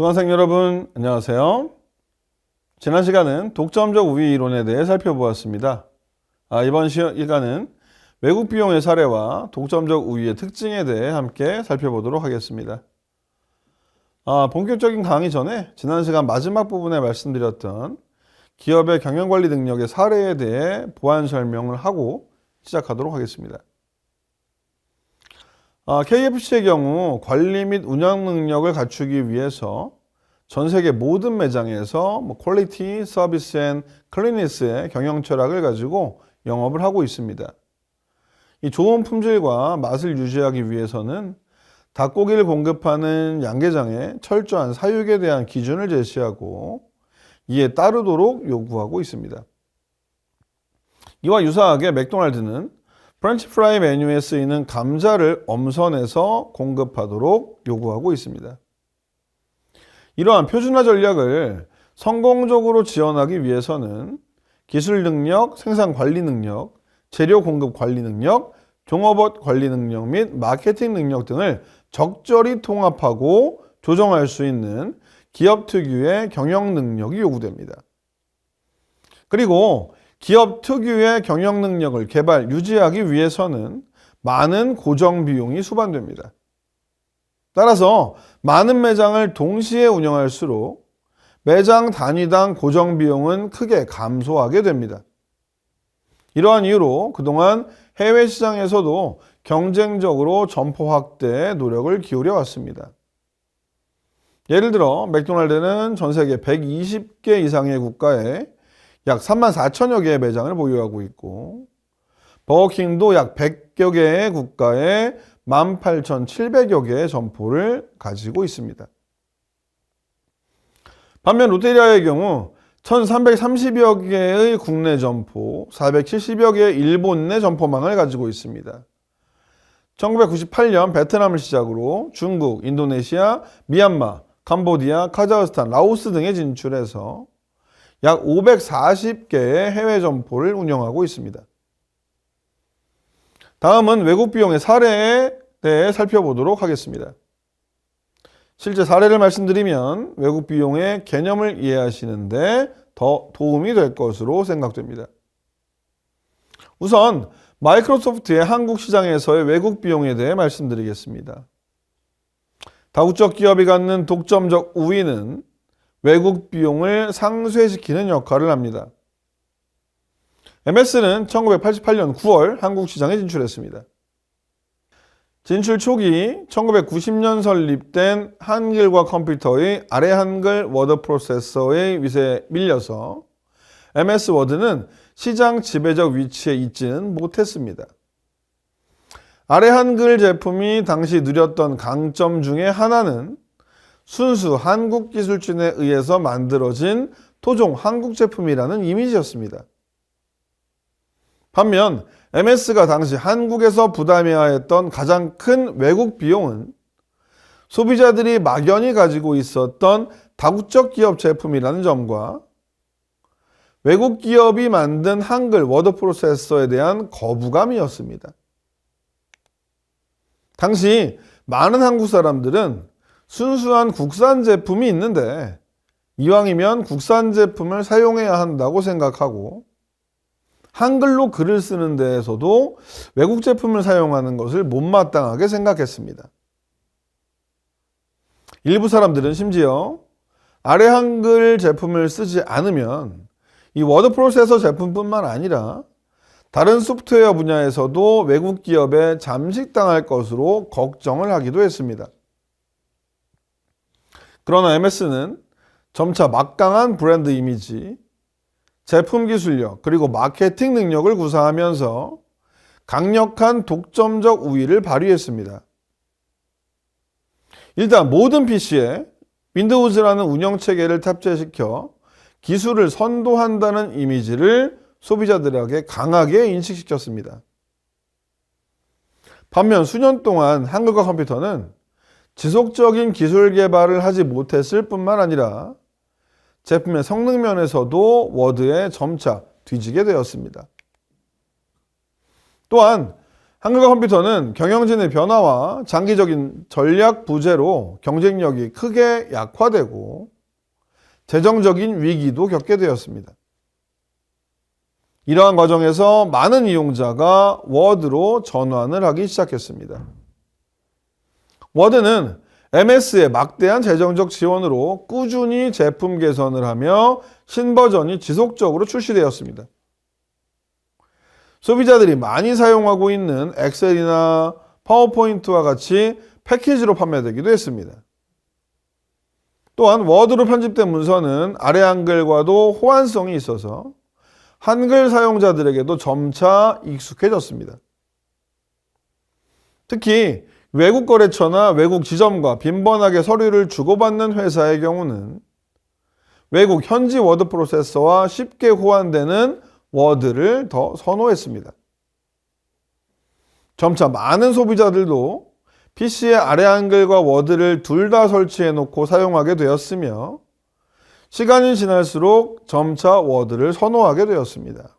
수강생 여러분, 안녕하세요. 지난 시간은 독점적 우위 이론에 대해 살펴보았습니다. 아, 이번 시간은 외국 비용의 사례와 독점적 우위의 특징에 대해 함께 살펴보도록 하겠습니다. 아, 본격적인 강의 전에 지난 시간 마지막 부분에 말씀드렸던 기업의 경영관리 능력의 사례에 대해 보완 설명을 하고 시작하도록 하겠습니다. 아, KFC의 경우 관리 및 운영 능력을 갖추기 위해서 전 세계 모든 매장에서 뭐 퀄리티, 서비스 앤 클리니스의 경영 철학을 가지고 영업을 하고 있습니다. 이 좋은 품질과 맛을 유지하기 위해서는 닭고기를 공급하는 양계장에 철저한 사육에 대한 기준을 제시하고 이에 따르도록 요구하고 있습니다. 이와 유사하게 맥도날드는 프렌치 프라이 메뉴에 쓰이는 감자를 엄선해서 공급하도록 요구하고 있습니다. 이러한 표준화 전략을 성공적으로 지원하기 위해서는 기술 능력, 생산 관리 능력, 재료 공급 관리 능력, 종업원 관리 능력 및 마케팅 능력 등을 적절히 통합하고 조정할 수 있는 기업 특유의 경영 능력이 요구됩니다. 그리고 기업 특유의 경영 능력을 개발, 유지하기 위해서는 많은 고정 비용이 수반됩니다. 따라서 많은 매장을 동시에 운영할수록 매장 단위당 고정 비용은 크게 감소하게 됩니다. 이러한 이유로 그동안 해외 시장에서도 경쟁적으로 점포 확대에 노력을 기울여 왔습니다. 예를 들어 맥도날드는 전 세계 120개 이상의 국가에 약 3만 4천여 개의 매장을 보유하고 있고 버거킹도 약 100여 개의 국가에 18,700여 개의 점포를 가지고 있습니다. 반면 롯데리아의 경우 1,330여 개의 국내 점포, 470여 개의 일본 내 점포망을 가지고 있습니다. 1998년 베트남을 시작으로 중국, 인도네시아, 미얀마, 캄보디아, 카자흐스탄, 라오스 등에 진출해서 약 540개의 해외 점포를 운영하고 있습니다. 다음은 외국 비용의 사례에 대해 살펴보도록 하겠습니다. 실제 사례를 말씀드리면 외국 비용의 개념을 이해하시는데 더 도움이 될 것으로 생각됩니다. 우선 마이크로소프트의 한국 시장에서의 외국 비용에 대해 말씀드리겠습니다. 다국적 기업이 갖는 독점적 우위는 외국 비용을 상쇄시키는 역할을 합니다. MS는 1988년 9월 한국 시장에 진출했습니다. 진출 초기 1990년 설립된 한글과 컴퓨터의 아래 한글 워드 프로세서의 위세에 밀려서 MS 워드는 시장 지배적 위치에 있지는 못했습니다. 아래 한글 제품이 당시 누렸던 강점 중에 하나는 순수 한국 기술진에 의해서 만들어진 토종 한국 제품이라는 이미지였습니다. 반면 MS가 당시 한국에서 부담해야 했던 가장 큰 외국 비용은 소비자들이 막연히 가지고 있었던 다국적 기업 제품이라는 점과 외국 기업이 만든 한글 워드 프로세서에 대한 거부감이었습니다. 당시 많은 한국 사람들은 순수한 국산 제품이 있는데 이왕이면 국산 제품을 사용해야 한다고 생각하고 한글로 글을 쓰는 데에서도 외국 제품을 사용하는 것을 못마땅하게 생각했습니다. 일부 사람들은 심지어 아래 한글 제품을 쓰지 않으면 이 워드 프로세서 제품뿐만 아니라 다른 소프트웨어 분야에서도 외국 기업에 잠식당할 것으로 걱정을 하기도 했습니다. 그러나 MS는 점차 막강한 브랜드 이미지, 제품 기술력, 그리고 마케팅 능력을 구사하면서 강력한 독점적 우위를 발휘했습니다. 일단 모든 PC에 윈도우즈라는 운영 체계를 탑재시켜 기술을 선도한다는 이미지를 소비자들에게 강하게 인식시켰습니다. 반면 수년 동안 한글과 컴퓨터는 지속적인 기술 개발을 하지 못했을 뿐만 아니라 제품의 성능 면에서도 워드에 점차 뒤지게 되었습니다. 또한 한국과 컴퓨터는 경영진의 변화와 장기적인 전략 부재로 경쟁력이 크게 약화되고 재정적인 위기도 겪게 되었습니다. 이러한 과정에서 많은 이용자가 워드로 전환을 하기 시작했습니다. 워드는 MS의 막대한 재정적 지원으로 꾸준히 제품 개선을 하며 신버전이 지속적으로 출시되었습니다. 소비자들이 많이 사용하고 있는 엑셀이나 파워포인트와 같이 패키지로 판매되기도 했습니다. 또한 워드로 편집된 문서는 아래 한글과도 호환성이 있어서 한글 사용자들에게도 점차 익숙해졌습니다. 특히 외국 거래처나 외국 지점과 빈번하게 서류를 주고받는 회사의 경우는 외국 현지 워드 프로세서와 쉽게 호환되는 워드를 더 선호했습니다. 점차 많은 소비자들도 PC의 아래 한글과 워드를 둘 다 설치해 놓고 사용하게 되었으며 시간이 지날수록 점차 워드를 선호하게 되었습니다.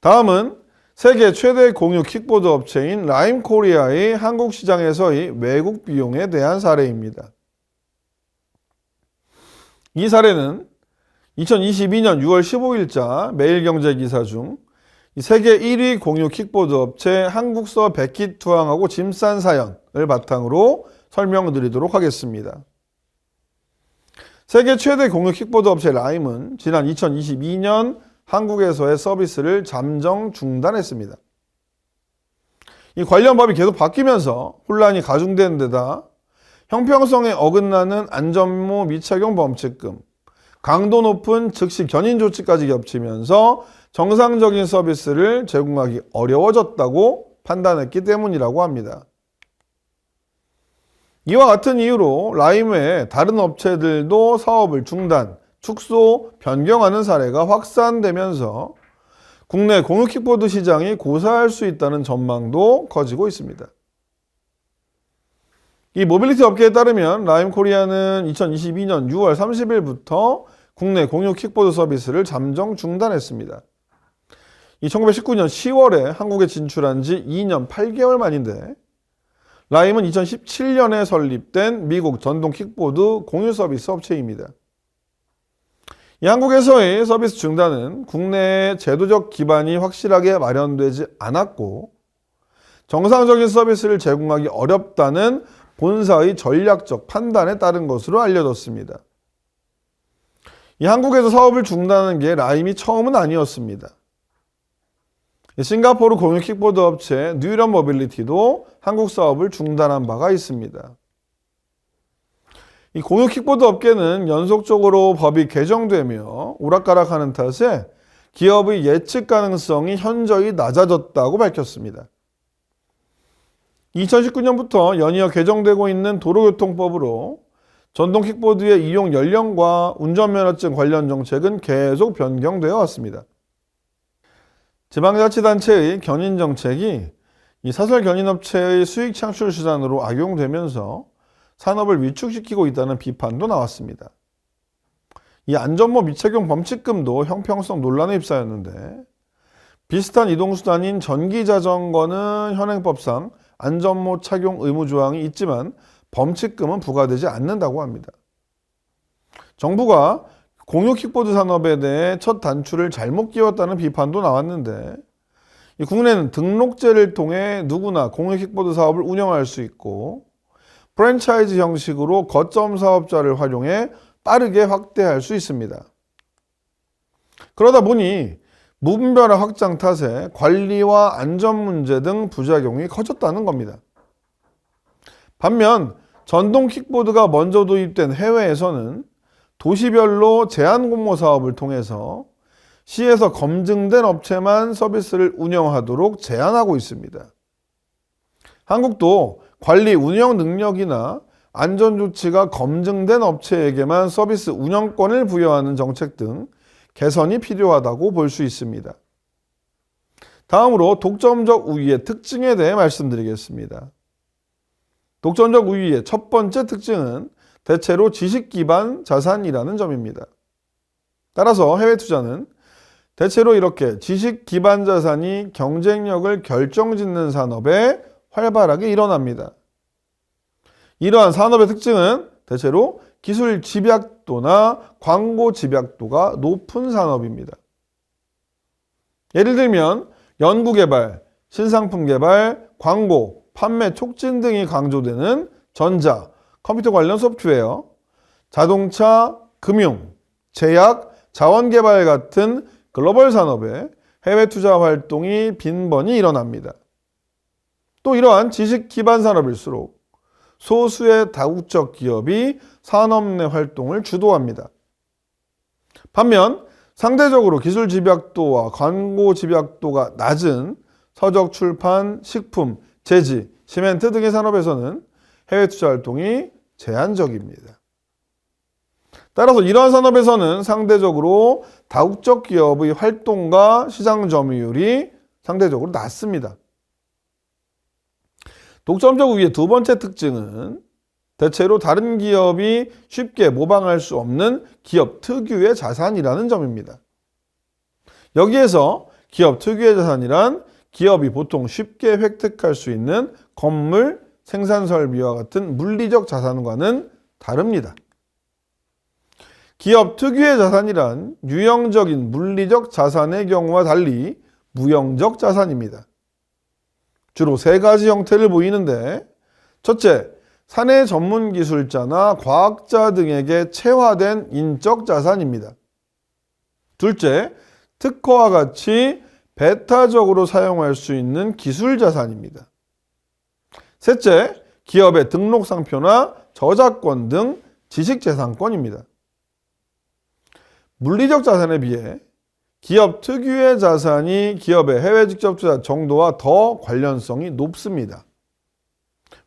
다음은 세계 최대 공유 킥보드 업체인 라임 코리아의 한국 시장에서의 외국 비용에 대한 사례입니다. 이 사례는 2022년 6월 15일자 매일경제 기사 중 세계 1위 공유 킥보드 업체 한국서 백킷 투항하고 짐싼 사연을 바탕으로 설명드리도록 하겠습니다. 세계 최대 공유 킥보드 업체 라임은 지난 2022년 한국에서의 서비스를 잠정 중단했습니다. 이 관련 법이 계속 바뀌면서 혼란이 가중된 데다 형평성에 어긋나는 안전모 미착용 범칙금, 강도 높은 즉시 견인 조치까지 겹치면서 정상적인 서비스를 제공하기 어려워졌다고 판단했기 때문이라고 합니다. 이와 같은 이유로 라임 외 다른 업체들도 사업을 중단, 축소, 변경하는 사례가 확산되면서 국내 공유 킥보드 시장이 고사할 수 있다는 전망도 커지고 있습니다. 이 모빌리티 업계에 따르면 라임 코리아는 2022년 6월 30일부터 국내 공유 킥보드 서비스를 잠정 중단했습니다. 이 1919년 10월에 한국에 진출한 지 2년 8개월 만인데 라임은 2017년에 설립된 미국 전동 킥보드 공유 서비스 업체입니다. 이 한국에서의 서비스 중단은 국내의 제도적 기반이 확실하게 마련되지 않았고 정상적인 서비스를 제공하기 어렵다는 본사의 전략적 판단에 따른 것으로 알려졌습니다. 이 한국에서 사업을 중단하는 게 라임이 처음은 아니었습니다. 싱가포르 공유 킥보드 업체 뉴런 모빌리티도 한국 사업을 중단한 바가 있습니다. 이 공유 킥보드 업계는 연속적으로 법이 개정되며 오락가락하는 탓에 기업의 예측 가능성이 현저히 낮아졌다고 밝혔습니다. 2019년부터 연이어 개정되고 있는 도로교통법으로 전동 킥보드의 이용 연령과 운전면허증 관련 정책은 계속 변경되어 왔습니다. 지방자치단체의 견인 정책이 이 사설 견인업체의 수익 창출 수단으로 악용되면서 산업을 위축시키고 있다는 비판도 나왔습니다. 이 안전모 미착용 범칙금도 형평성 논란에 휩싸였는데 비슷한 이동수단인 전기자전거는 현행법상 안전모 착용 의무 조항이 있지만 범칙금은 부과되지 않는다고 합니다. 정부가 공유 킥보드 산업에 대해 첫 단추를 잘못 끼웠다는 비판도 나왔는데 국내는 등록제를 통해 누구나 공유 킥보드 사업을 운영할 수 있고 프랜차이즈 형식으로 거점 사업자를 활용해 빠르게 확대할 수 있습니다. 그러다 보니 무분별한 확장 탓에 관리와 안전 문제 등 부작용이 커졌다는 겁니다. 반면 전동 킥보드가 먼저 도입된 해외에서는 도시별로 제한 공모 사업을 통해서 시에서 검증된 업체만 서비스를 운영하도록 제한하고 있습니다. 한국도 관리 운영 능력이나 안전 조치가 검증된 업체에게만 서비스 운영권을 부여하는 정책 등 개선이 필요하다고 볼 수 있습니다. 다음으로 독점적 우위의 특징에 대해 말씀드리겠습니다. 독점적 우위의 첫 번째 특징은 대체로 지식 기반 자산이라는 점입니다. 따라서 해외 투자는 대체로 이렇게 지식 기반 자산이 경쟁력을 결정짓는 산업에 활발하게 일어납니다. 이러한 산업의 특징은 대체로 기술 집약도나 광고 집약도가 높은 산업입니다. 예를 들면 연구개발, 신상품 개발, 광고, 판매 촉진 등이 강조되는 전자, 컴퓨터 관련 소프트웨어, 자동차, 금융, 제약, 자원개발 같은 글로벌 산업에 해외 투자 활동이 빈번히 일어납니다. 또 이러한 지식 기반 산업일수록 소수의 다국적 기업이 산업 내 활동을 주도합니다. 반면 상대적으로 기술 집약도와 광고 집약도가 낮은 서적 출판, 식품, 제지, 시멘트 등의 산업에서는 해외 투자 활동이 제한적입니다. 따라서 이러한 산업에서는 상대적으로 다국적 기업의 활동과 시장 점유율이 상대적으로 낮습니다. 독점적 우위의 두 번째 특징은 대체로 다른 기업이 쉽게 모방할 수 없는 기업 특유의 자산이라는 점입니다. 여기에서 기업 특유의 자산이란 기업이 보통 쉽게 획득할 수 있는 건물, 생산 설비와 같은 물리적 자산과는 다릅니다. 기업 특유의 자산이란 유형적인 물리적 자산의 경우와 달리 무형적 자산입니다. 주로 세 가지 형태를 보이는데 첫째, 사내 전문 기술자나 과학자 등에게 체화된 인적 자산입니다. 둘째, 특허와 같이 배타적으로 사용할 수 있는 기술 자산입니다. 셋째, 기업의 등록 상표나 저작권 등 지식 재산권입니다. 물리적 자산에 비해 기업 특유의 자산이 기업의 해외 직접 투자 정도와 더 관련성이 높습니다.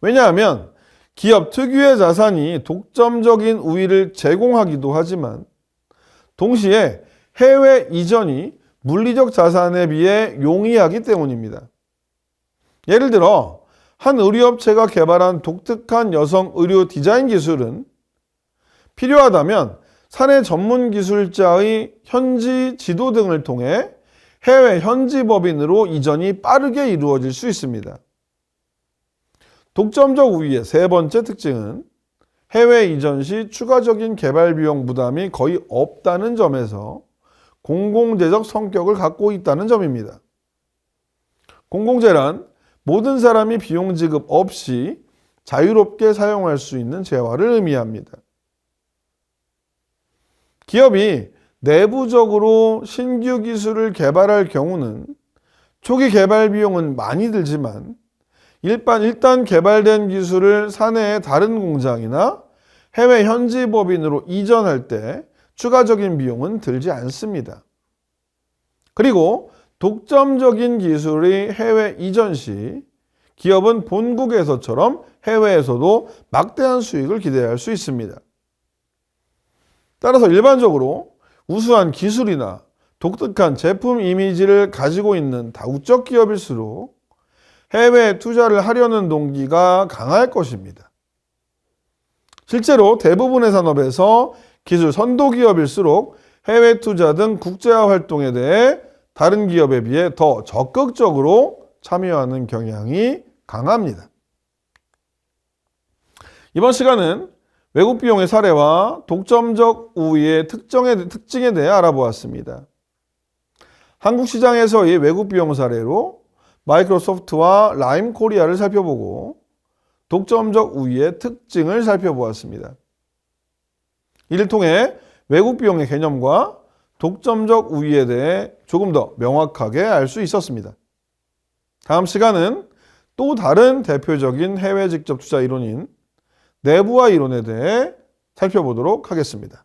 왜냐하면 기업 특유의 자산이 독점적인 우위를 제공하기도 하지만 동시에 해외 이전이 물리적 자산에 비해 용이하기 때문입니다. 예를 들어 한 의류업체가 개발한 독특한 여성 의류 디자인 기술은 필요하다면 사내 전문 기술자의 현지 지도 등을 통해 해외 현지 법인으로 이전이 빠르게 이루어질 수 있습니다. 독점적 우위의 세 번째 특징은 해외 이전 시 추가적인 개발 비용 부담이 거의 없다는 점에서 공공재적 성격을 갖고 있다는 점입니다. 공공재란 모든 사람이 비용 지급 없이 자유롭게 사용할 수 있는 재화를 의미합니다. 기업이 내부적으로 신규 기술을 개발할 경우는 초기 개발 비용은 많이 들지만 일반 일단 개발된 기술을 사내의 다른 공장이나 해외 현지 법인으로 이전할 때 추가적인 비용은 들지 않습니다. 그리고 독점적인 기술이 해외 이전 시 기업은 본국에서처럼 해외에서도 막대한 수익을 기대할 수 있습니다. 따라서 일반적으로 우수한 기술이나 독특한 제품 이미지를 가지고 있는 다국적 기업일수록 해외에 투자를 하려는 동기가 강할 것입니다. 실제로 대부분의 산업에서 기술 선도 기업일수록 해외 투자 등 국제화 활동에 대해 다른 기업에 비해 더 적극적으로 참여하는 경향이 강합니다. 이번 시간은 외국 비용의 사례와 독점적 우위의 특정의, 특징에 대해 알아보았습니다. 한국 시장에서의 외국 비용 사례로 마이크로소프트와 라임 코리아를 살펴보고 독점적 우위의 특징을 살펴보았습니다. 이를 통해 외국 비용의 개념과 독점적 우위에 대해 조금 더 명확하게 알 수 있었습니다. 다음 시간은 또 다른 대표적인 해외 직접 투자 이론인 내부화 이론에 대해 살펴보도록 하겠습니다.